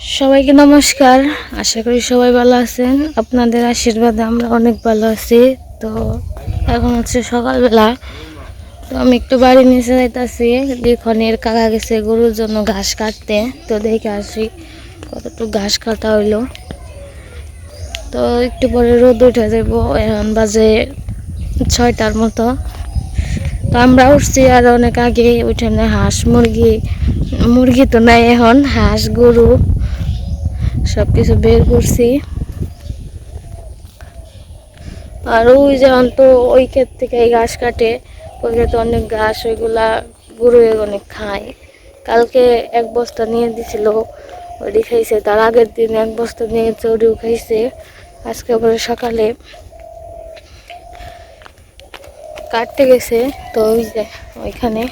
সবাইকে নমস্কার। আশা করি সবাই ভালো আছেন। আপনাদের আশীর্বাদে আমরা অনেক ভালো আছি। তো এখন হচ্ছে সকালবেলা। তো আমি একটু বাড়ি নিচে যাইতেছি। লিখনের কাকা গেছে গরুর জন্য ঘাস কাটতে। তো দেখে আসি কতটুকু ঘাস কাটা হইল। তো একটু পরে রোদ উঠে যাব এখন বাজে ছয়টার মতো। তো আমরা উঠছি আর অনেক আগে উঠানে হাঁস মুরগি মুরগি তো নাই এখন। হাঁস, গরু। সব কিছু বের করছি। আর ওই যেমন তো ওই ক্ষেত থেকে এই ঘাস কাটে, ওই ক্ষেতে অনেক ঘাস, ওইগুলা গরু অনেক খায়। কালকে এক বস্তা নিয়ে দিছিল ওটি খাইছে, তার আগের দিন এক বস্তা নিয়েছে ওটিও খাইছে। আজকে পরে সকালে কাটতে গেছে, তো ওই যে ওইখানে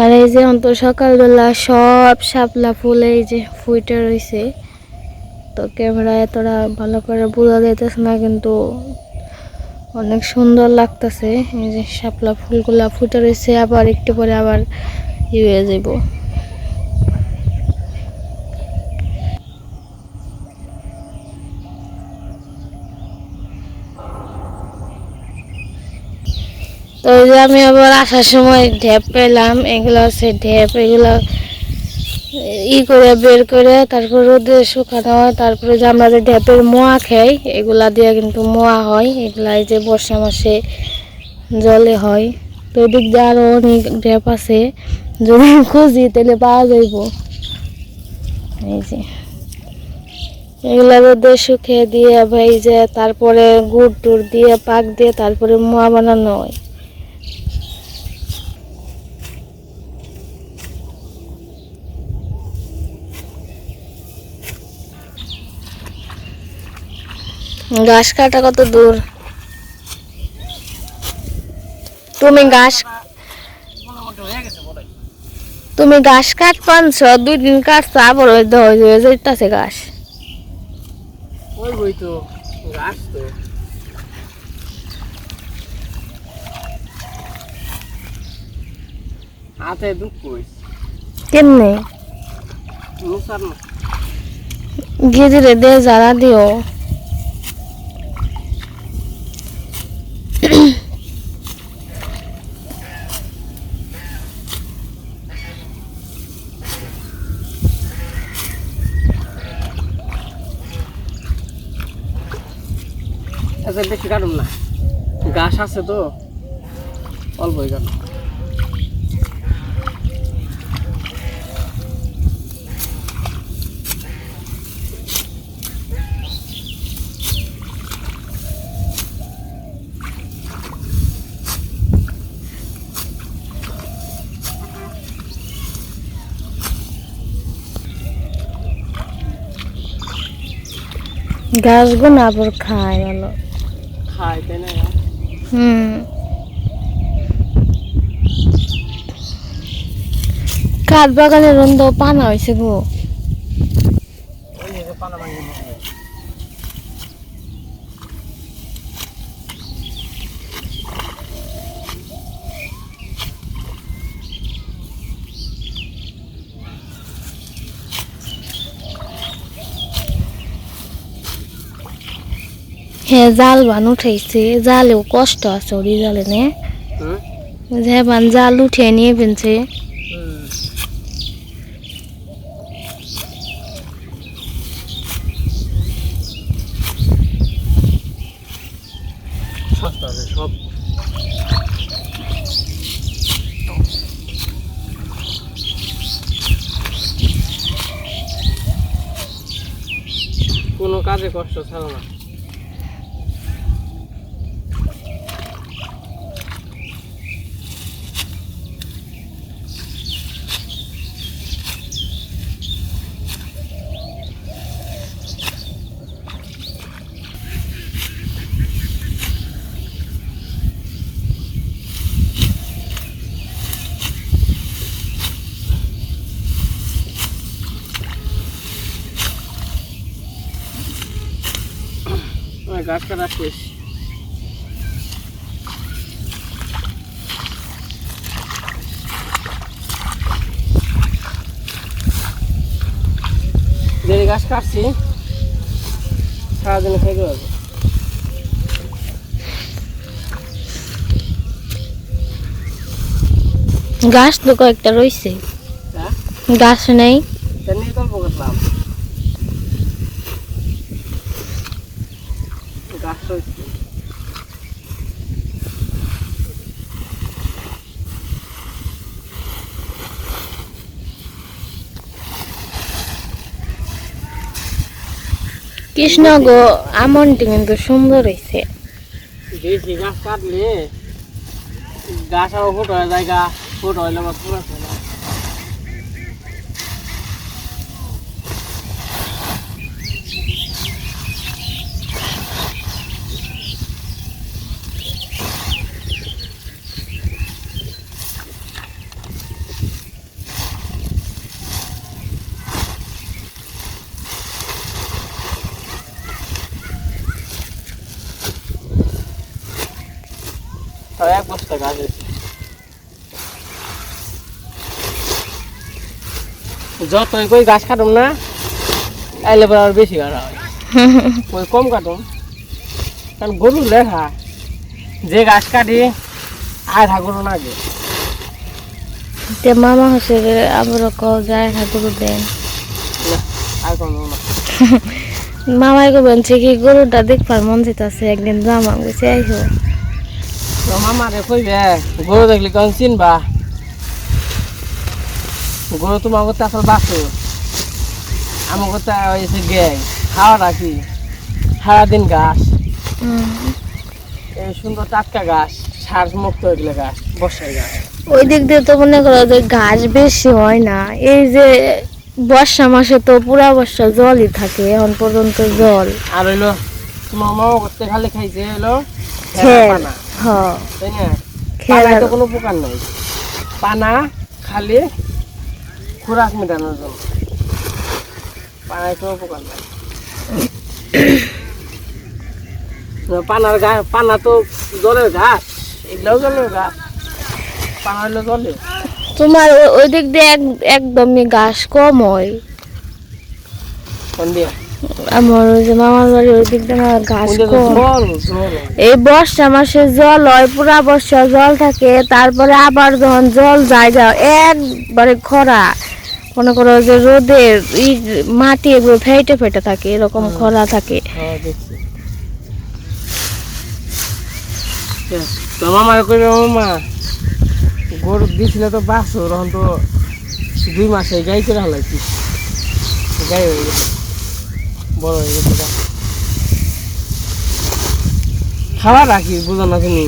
আর এই যে অন্ত সকালবেলা সব শাপলা ফুল এই যে ফুইটে রয়েছে তো ক্যামেরা এতটা ভালো করে বোঝা যাইতেছে না, কিন্তু অনেক সুন্দর লাগতেছে। এই যে শাপলা ফুলগুলা ফুটে রয়েছে আবার একটু পরে আবার ইয়ে হয়ে যাব ওই যে আমি আবার আসার সময় ঢ্যাপ পেলাম, এগুলো হচ্ছে ঢ্যাপ এগুলো ই করে বের করে তারপর রোদে শুকানো হয় তারপরে যে আমরা যে ঢ্যাপের মোয়া খাই, এগুলা দিয়ে কিন্তু মোয়া হয়, এগুলা এই যে বর্ষা মাসে জলে হয়। তো এদিক দিয়ে আরও অনেক ঢ্যাপ আছে, যদি খুঁজি তাহলে পাওয়া যাইব। এই যে। এগুলা রোদে শুকিয়ে দিয়ে ভাই যে তারপরে গুড় টুড় দিয়ে পাক দিয়ে তারপরে মোয়া বানানো হয়। ঘাস কাটা কত দূর? তুমি ঘাস তুমি ঘাস কাট পানছ দুই দিন কাটছ আবার যাইতাছে ঘাস গাছ হাতে দুঃখ কেমনে? গিয়ে দে যারা দিও। বেশি কাটুন না। গাছ আছে তো অল্পই কাটুম ঘাসগুলো আবার খায় ভালো। খাই তাই না? হুম। কাঠ বাগানের রন্ধ পানা হয়েছে গো ওই যে পানা ভাঙি হ্যাঁ জাল বান উঠাইছে। জালেও কষ্ট আছে ওরি জালে নে। হুম? যে বান জাল উঠিয়ে নিয়ে সব। কোনো কাজে কষ্ট ছাড়ো না। গাছ কাটা শেষ দেরি গাছ কাটছি সারাদিন খেয়ে গেল গাছ তো কয়েকটা রয়েছে হ্যাঁ? গাছ নেই। কৃষ্ণগো আমনটি কিন্তু সুন্দর হয়েছে গাছ কাটলে গাছ আরও ফুট হয়ে যায় গা, ফুট হইলে না তাও এক বস্তা গাছ হয়েছে যতই কই গাছ কাটুম না আইলে পরে আর বেশি কাটা হয়। ওই কম কাটুম। কারণ গরু লেখা যে গাছ কাটি আধা গরু না আগে তে মামা হচ্ছে যে আবার যায় ঠাকুর দেন। না আর কম না। মামাই কো বলছে কি গরুটা দেখবার মন যেতেছে একদিন জামা গেছে আইসো তো মামারে কইবে গরু দেখলি কোন চিনবা? গরু তোমার করতে আসল বাসু। আমার করতে হয়েছে গ্যাং খাওয়া রাখি সারাদিন ঘাস। এই সুন্দর টাটকা ঘাস সার মুক্ত এগুলো ঘাস বর্ষার ঘাস। ওই দিক দিয়ে তো মনে করো যে ঘাস বেশি হয় না। এই যে বর্ষা মাসে তো পুরা বর্ষা জলই থাকে এখন পর্যন্ত জল। আর হইল তোমার মামা করতে খালি খাইছে হইল পানা। হ তাই না? পানায় তো কোনো উপকার নাই। পানা খালি খোরাক মেটানোর জন্য পানায় কোনো উপকার নাই। পানার পানা তো জলের ঘাস এগুলাও জলের ঘাস পানা জলে তোমার ওই দিক দিয়ে এক- একদমই ঘাস কম হয়। আমার ওই যে মামার বাড়ি ওই দিক দিয়ে ঘাস কম। এই বর্ষা মাসে জল হয় পুরা বর্ষা জল থাকে। তারপরে আবার যখন জল যায় যাও একবারে খরা মনে করো যে রোদের ই মাটি এগুলো ফেটে ফেটে থাকে এরকম খরা থাকে। হ্যাঁ দেখছি। তো মামার কইবে মামা গরু দিছিলে তো বাঁচো তখন তো দুই মাসে গাই করে হালাইছি গাই হয়ে গেছে বড় হয়ে গেছে খাওয়া রাখি বুঝো না তুমি।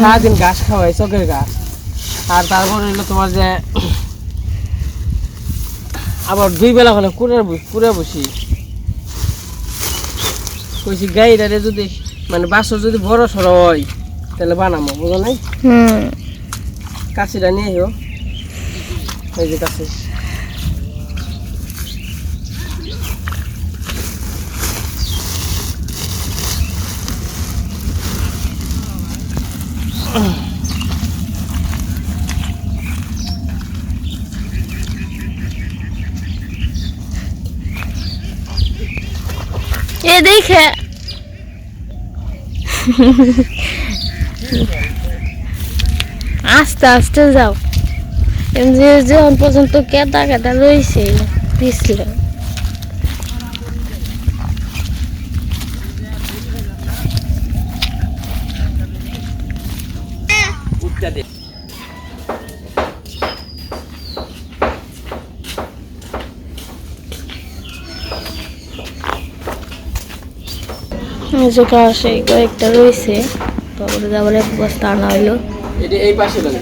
সারাদিন ঘাস খাওয়াই চকের ঘাস। আর তারপর হইল তোমার যে আবার দুই বেলা হলে কুড়ে কুড়ে বসি। কইছি গাইটারে যদি মানে বাসর যদি বড় সড় হয় তাহলে বানাবো বুঝো নাই? হুম। কাশিটা নিয়ে এসো এই যে কাছে। এ দেখে আস্তে আস্তে যাও। যে যখন পর্যন্ত কেটা কেটা রয়েছে পিছলে উঠতে দে যেটা সেই কয়েকটা রয়েছে। তারপরে আবার এক বস্তা আনা হইল। পাশে গেলে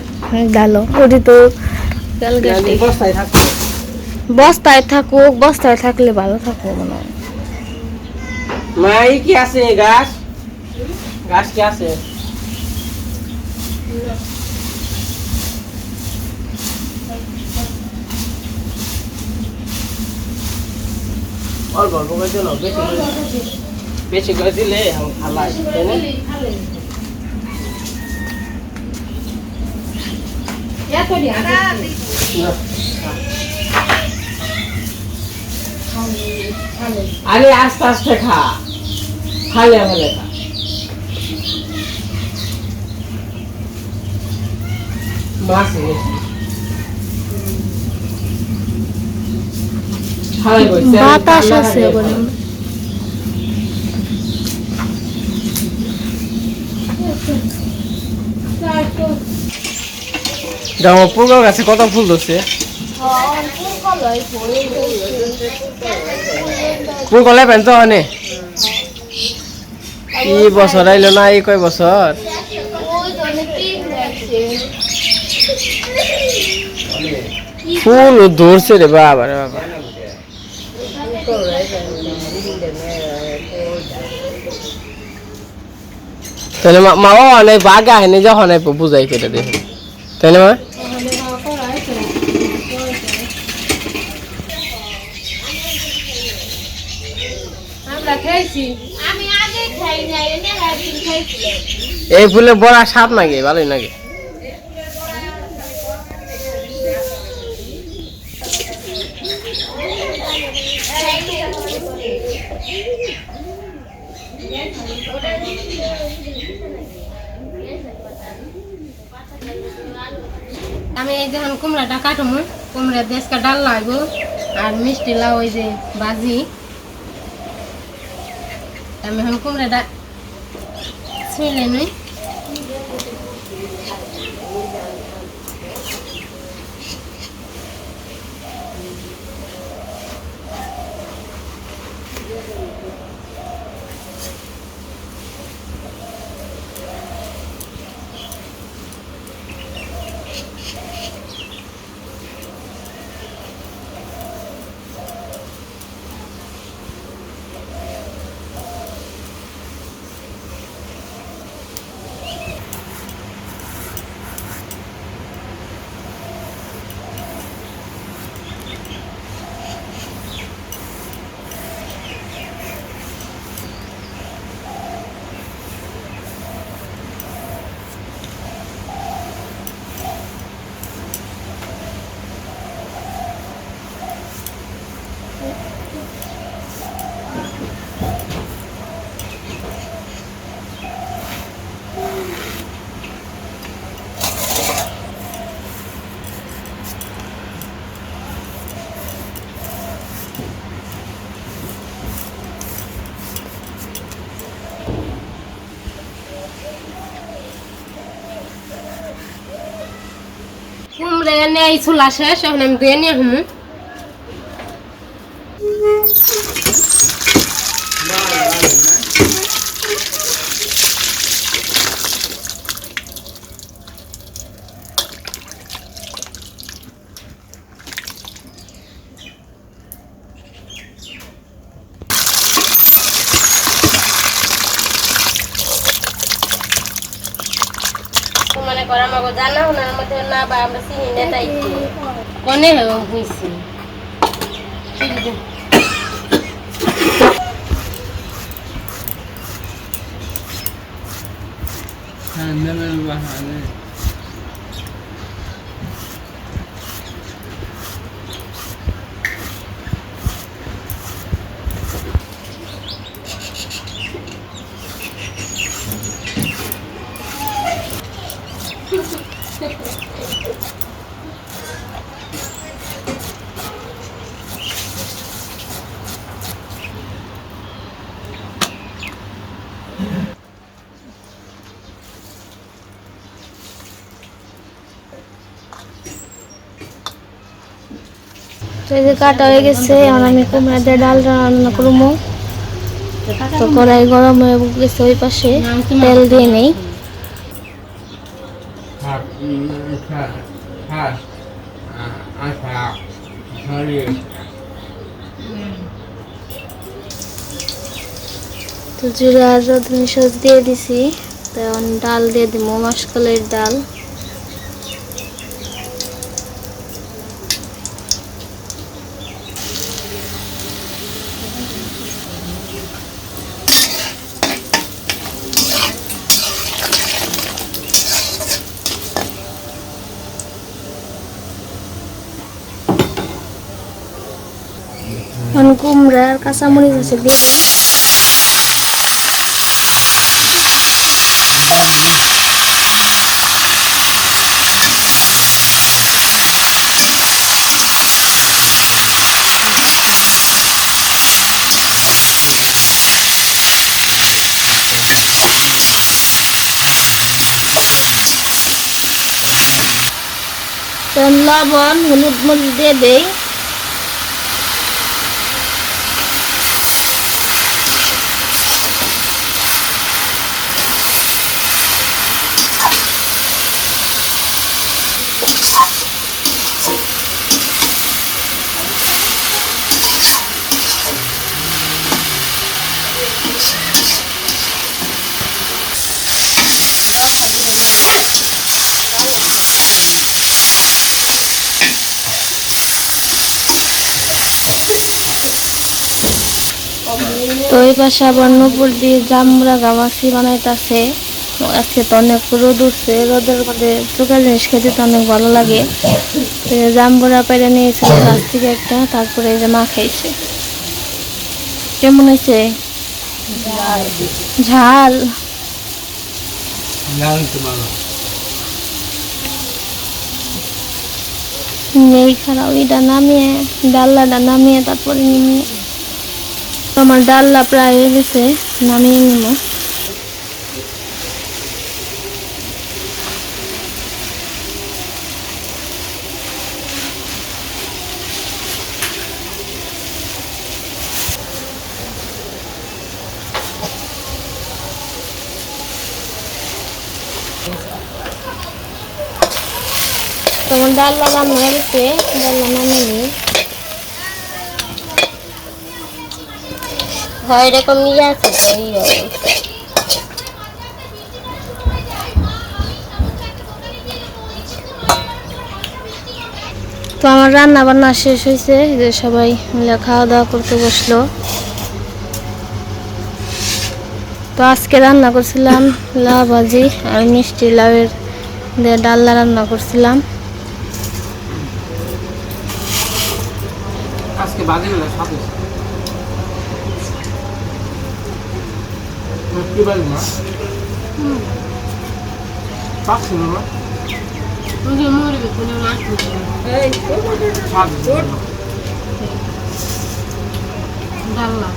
ডালো। ওটি তো বস্তায় থাকুক বস্তায় থাকলে ভালো থাকব মনে হয়। কি আছে গাছ? গাছ কি আছে? অল্প অল্প করে দিল বেশি বেশি করে দিলে খালাই তাই না। আরে আস্তে আস্তে খা। ফালে ফালে খা। মাছ বাতাস আছে বলে। ফুল গাছে কত ফুল ধরছে? ফুল কলাই পেন তো হনে ই বছর আইলো না এই কয় বছর? ফুল ধরছে রে বাবা রে বাবা। তাহলে মা মাও অনেক বাঘ হেনে যখন বুঝাই কেটে দেখে তাহলে মা এই ফুলে বড় সাপ নাকি ভালোই নাকি আমি এই যখন কুমড়াটা কাটবো কুমড়া দেশকা ডাল লাগবো, আর মিষ্টি লাউ ওই যে বাজি আমি এখন কুমড়াটা ছিলে নই নেই ছুলা শেষ এখন আমি ধুয়ে নিয়ে হুম মনে করো আমাকে জানা ওনার মধ্যে না বা আমরা চিনি না তাই কনে হয়েছি তো এই যে কাটা হয়ে গেছে এখন আমি কুমড়া দিয়ে ডাল রান্না করব। তো কড়াই গরম হয়ে গেছে ওই পাশে তেল দিয়ে নেই। তো জিরা আর রদনি সস দিয়ে দিছি। তো ডাল দিয়ে দিব মাসকলের ডাল। এখন কুমড়া আর কাঁচামরিচ আছে দিয়ে। লবণ হলুদ মরিচ দিয়ে দেই এই পাশে আবার নপুর দিয়ে জামরা গামাছি বানাইতেছে। আজকে তো অনেক রোদ উঠছে। রোদের মধ্যে চোখের জিনিস খেতে তো অনেক ভালো লাগে। জাম্বুরা পেরে নিয়েছিল গাছ থেকে একটা তারপরে এই যে মা খাইছে। কেমন হয়েছে? ঝাল। নেই খারাপ ওইটা নামিয়ে ডাল্লাটা নামিয়ে তারপরে নিয়ে তো আমার ডাল্লা প্রায় হয়ে গেছে নামিয়ে নিব। তোমার ডাল্লা রান্না ডাল্লা নামিয়ে হয় এরকম নিয়ে আছে তো এই তো আমার রান্না বান্না শেষ হয়েছে যে সবাই মিলে খাওয়া দাওয়া করতে বসল। তো আজকে রান্না করছিলাম লাউ ভাজি আর মিষ্টি লাউয়ের দিয়ে ডাল্লা রান্না করছিলাম। আজকে কি বাজি না। পাচ্ছি না। যে মরবে কোনো মাছ ডাল্লা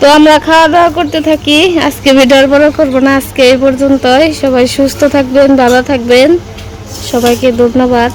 তো আমরা খাওয়া দাওয়া করতে থাকি। আজকে ভিডিওর বড় করব না, আজকে এই পর্যন্তই। সবাই সুস্থ থাকবেন, ভালো থাকবেন। সবাইকে ধন্যবাদ।